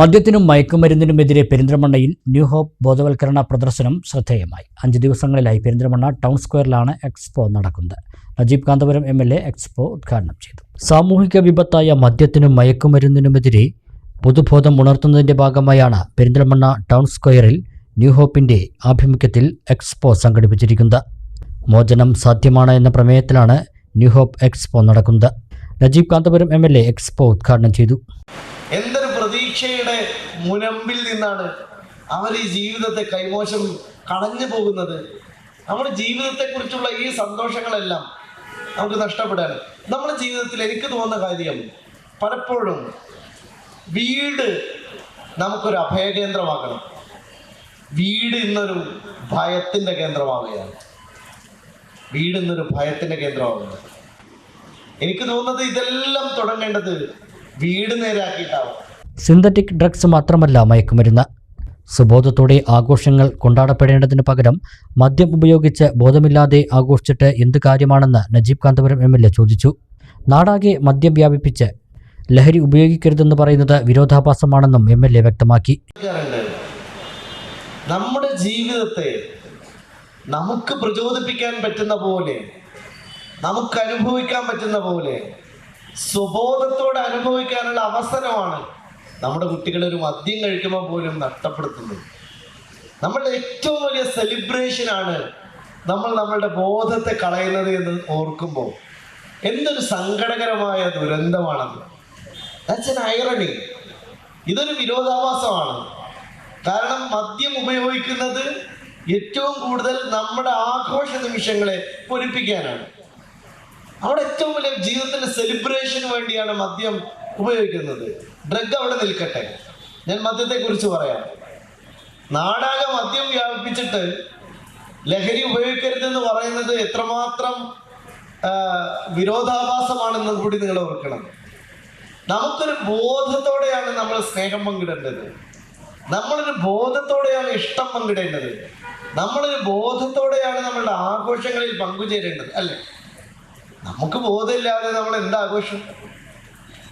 മദ്യത്തിനും മയക്കുമരുന്നിനുമെതിരെ പെരിന്തൽമണ്ണയിൽ new hope ബോധവൽക്കരണ പ്രദർശനം ശ്രദ്ധേയമായി. അഞ്ച് ദിവസങ്ങളിലായി പെരിന്തൽമണ്ണ ടൗൺ സ്ക്വയറിലാണ് എക്സ്പോ നടക്കുന്നത്. Najeeb Kanthapuram M L A expo ഉദ്ഘാടനം ചെയ്തു. സാമൂഹിക വിപത്തായ മദ്യത്തിനും മയക്കുമരുന്നിനുമെതിരെ പൊതുബോധം ഉണർത്തുന്നതിന്റെ ഭാഗമായാണ് പെരിന്തൽമണ്ണ ടൗൺ സ്ക്വയറിൽ ന്യൂ ഹോപ്പിന്റെ ആഭിമുഖ്യത്തിൽ എക്സ്പോ സംഘടിപ്പിച്ചിരിക്കുന്നത്. മോചനം സാധ്യമാണ് എന്ന പ്രമേയത്തിലാണ് ന്യൂ ഹോപ്പ് എക്സ്പോ നടക്കുന്നത്. Najeeb Kanthapuram M L A expo ഉദ്ഘാടനം ചെയ്തു. എന്തൊരു പ്രതീക്ഷയുടെ മുനമ്പിൽ നിന്നാണ് അവർ ഈ ജീവിതത്തെ കൈമോശം കളഞ്ഞു പോകുന്നത്. നമ്മുടെ ജീവിതത്തെക്കുറിച്ചുള്ള ഈ സന്തോഷങ്ങളെല്ലാം നമുക്ക് നഷ്ടപ്പെടാണ് നമ്മുടെ ജീവിതത്തിൽ എനിക്ക് തോന്നുന്ന കാര്യം പലപ്പോഴും വീട് നമുക്കൊരു അഭയകേന്ദ്രമാക്കണം വീട് ഇന്നൊരു ഭയത്തിന്റെ കേന്ദ്രമാവുകയാണ്. വീട് ഇന്നൊരു ഭയത്തിന്റെ കേന്ദ്രമാവുകയാണ്. എനിക്ക് തോന്നുന്നത് ഇതെല്ലാം തുടങ്ങേണ്ടത് വീട് നേരാക്കിയിട്ടാവും സിന്തറ്റിക് ഡ്രഗ്സ് മാത്രമല്ല മയക്കുമരുന്ന്. സുബോധത്തോടെ ആഘോഷങ്ങൾ കൊണ്ടാടപ്പെടേണ്ടതിന് പകരം മദ്യം ഉപയോഗിച്ച് ബോധമില്ലാതെ ആഘോഷിച്ചിട്ട് എന്ത് കാര്യമാണെന്ന് Najeeb Kanthapuram M L A ചോദിച്ചു. നാടാകെ മദ്യം വ്യാപിപ്പിച്ച് ലഹരി ഉപയോഗിക്കരുതെന്ന് പറയുന്നത് വിരോധാഭാസമാണെന്നും എം എൽ എ വ്യക്തമാക്കി. നമ്മുടെ ജീവിതത്തെ നമുക്ക് പ്രചോദിപ്പിക്കാൻ പറ്റുന്ന പോലെ നമുക്ക് അനുഭവിക്കാൻ പറ്റുന്ന പോലെ സ്വബോധത്തോടെ അനുഭവിക്കാനുള്ള അവസരമാണ് നമ്മുടെ കുട്ടികൾ ഒരു മദ്യം കഴിക്കുമ്പോൾ പോലും നഷ്ടപ്പെടുത്തുന്നത് നമ്മളുടെ ഏറ്റവും വലിയ സെലിബ്രേഷനാണ് നമ്മൾ നമ്മളുടെ ബോധത്തെ കളയുന്നത് എന്ന് ഓർക്കുമ്പോൾ എന്തൊരു സങ്കടകരമായ ദുരന്തമാണത്. എൻ ഐറണി ഇതൊരു വിരോധാഭാസമാണ്. കാരണം മദ്യം ഉപയോഗിക്കുന്നത് ഏറ്റവും കൂടുതൽ നമ്മുടെ ആഘോഷ നിമിഷങ്ങളെ പൊലിപ്പിക്കാനാണ് അവിടെ ഏറ്റവും വലിയ ജീവിതത്തിന്റെ സെലിബ്രേഷന് വേണ്ടിയാണ് മദ്യം ഉപയോഗിക്കുന്നത്. ഡ്രഗ് അവിടെ നിൽക്കട്ടെ. ഞാൻ മദ്യത്തെ കുറിച്ച് പറയാം. നാടാകെ മദ്യം വ്യാപിപ്പിച്ചിട്ട് ലഹരി ഉപയോഗിക്കരുതെന്ന് പറയുന്നത് എത്രമാത്രം വിരോധാഭാസമാണെന്ന് കൂടി നിങ്ങൾ ഓർക്കണം. നമുക്കൊരു ബോധത്തോടെയാണ് നമ്മൾ സ്നേഹം പങ്കിടേണ്ടത്. നമ്മളൊരു ബോധത്തോടെയാണ് ഇഷ്ടം പങ്കിടേണ്ടത്. നമ്മളൊരു ബോധത്തോടെയാണ് നമ്മളുടെ ആഘോഷങ്ങളിൽ പങ്കുചേരേണ്ടത് അല്ലേ? നമുക്ക് ബോധമില്ലാതെ നമ്മൾ എന്താ ആഘോഷം?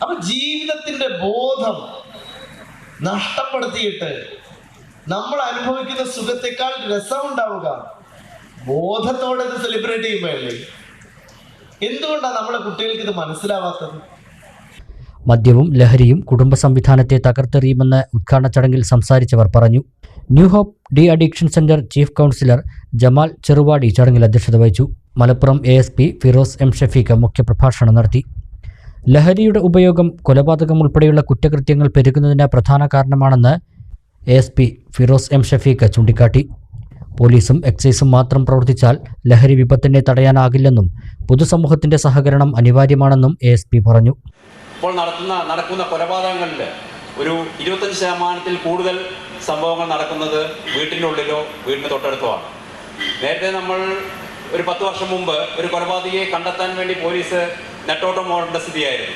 അപ്പൊ ജീവിതത്തിന്റെ ബോധം നഷ്ടപ്പെടുത്തിയിട്ട് നമ്മൾ അനുഭവിക്കുന്ന സുഖത്തെക്കാൾ രസമുണ്ടാവുക. ബോധത്തോടെ ഇത് സെലിബ്രേറ്റ് ചെയ്യുമ്പോഴല്ലേ? എന്തുകൊണ്ടാണ് നമ്മളെ കുട്ടികൾക്ക് ഇത് മനസ്സിലാവാത്തത്? മദ്യവും ലഹരിയും കുടുംബ സംവിധാനത്തെ തകർത്തെറിയുമെന്ന് ഉദ്ഘാടന ചടങ്ങിൽ സംസാരിച്ചവർ പറഞ്ഞു. New hope de addiction centre chief councillor Jamal Cheruvadi ചടങ്ങിൽ അധ്യക്ഷത വഹിച്ചു. Malappuram A S P Firoz M Shafeeq മുഖ്യപ്രഭാഷണം നടത്തി. ലഹരിയുടെ ഉപയോഗം കൊലപാതകം ഉൾപ്പെടെയുള്ള കുറ്റകൃത്യങ്ങൾ പെരുകുന്നതിന് പ്രധാന കാരണമാണെന്ന് A S P Firoz M Shafeeq ചൂണ്ടിക്കാട്ടി. പോലീസും എക്സൈസും മാത്രം പ്രവർത്തിച്ചാൽ ലഹരി വിപത്തിനെ തടയാനാകില്ലെന്നും പൊതുസമൂഹത്തിന്റെ സഹകരണം അനിവാര്യമാണെന്നും എ എസ് പി പറഞ്ഞു. ഇപ്പോൾ നടത്തുന്ന നടക്കുന്ന കൊലപാതകങ്ങളിൽ ഒരു ഇരുപത്തഞ്ച് ശതമാനത്തിൽ കൂടുതൽ സംഭവങ്ങൾ നടക്കുന്നത് വീട്ടിന്റെ ഉള്ളിലോ വീടിന് തൊട്ടടുത്തോ ആണ്. നേരത്തെ നമ്മൾ ഒരു പത്ത് വർഷം മുമ്പ് ഒരു കൊലപാതകയെ കണ്ടെത്താൻ വേണ്ടി പോലീസ് നെട്ടോട്ടം ഓടേണ്ട സ്ഥിതിയായിരുന്നു.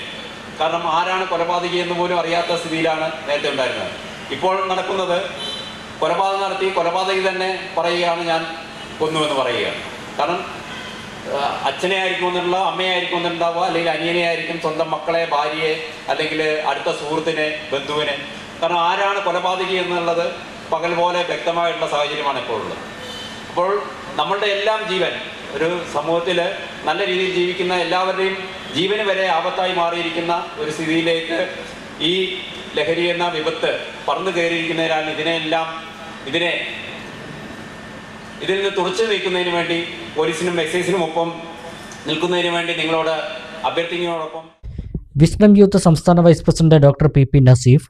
കാരണം ആരാണ് കൊലപാതകി എന്ന് പോലും അറിയാത്ത സ്ഥിതിയിലാണ് നേരത്തെ ഉണ്ടായിരുന്നത്. ഇപ്പോൾ നടക്കുന്നത് കൊലപാതകം നടത്തി കൊലപാതകി തന്നെ പറയുകയാണ് ഞാൻ കൊന്നുവെന്ന് പറയുകയാണ്. കാരണം അച്ഛനെ ആയിരിക്കും എന്നുള്ള അമ്മയായിരിക്കും എന്നുണ്ടാവുക അല്ലെങ്കിൽ അനിയനെ ആയിരിക്കും സ്വന്തം മക്കളെ ഭാര്യയെ അല്ലെങ്കിൽ അടുത്ത സുഹൃത്തിനെ ബന്ധുവിനെ. കാരണം ആരാണ് കൊലപാതകി എന്നുള്ളത് പകൽ പോലെ വ്യക്തമായിട്ടുള്ള സാഹചര്യമാണ് ഇപ്പോൾ ഉള്ളത് അപ്പോൾ നമ്മളുടെ എല്ലാം ജീവൻ ഒരു സമൂഹത്തിൽ നല്ല രീതിയിൽ ജീവിക്കുന്ന എല്ലാവരുടെയും ജീവന് വരെ ആപത്തായി മാറിയിരിക്കുന്ന ഒരു സ്ഥിതിയിലേക്ക് ഈ ലഹരി എന്ന വിപത്ത് പറന്നു കയറിയിരിക്കുന്നതിനാൽ ഇതിനെല്ലാം ഇതിനെ ഇതിൽ നിന്ന് തുറച്ചു നീക്കുന്നതിന് വേണ്ടി പോലീസിനും എക്സൈസിനും ഒപ്പം നിൽക്കുന്നതിന് വേണ്ടി നിങ്ങളോട് അഭ്യർത്ഥിക്കുന്നതോടൊപ്പം വിസ്ഡം യൂത്ത് സംസ്ഥാന vice president doctor P P Naseef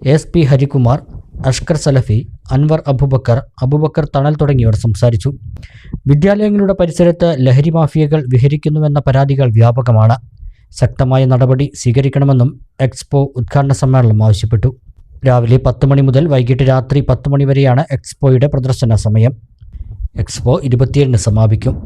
S P Harikumar Ashkar Salafi Anwar Abubakar Abubakar Thanal തുടങ്ങിയവർ സംസാരിച്ചു. വിദ്യാലയങ്ങളുടെ പരിസരത്ത് ലഹരി മാഫിയകൾ വിഹരിക്കുന്നുവെന്ന പരാതികൾ വ്യാപകമാണ്. ശക്തമായ നടപടി സ്വീകരിക്കണമെന്നും എക്സ്പോ ഉദ്ഘാടന സമ്മേളനം ആവശ്യപ്പെട്ടു. രാവിലെ പത്ത് മണി മുതൽ വൈകിട്ട് രാത്രി പത്ത് മണി വരെയാണ് എക്സ്പോയുടെ പ്രദർശന സമയം. എക്സ്പോ ഇരുപത്തിയേഴിന് സമാപിക്കും.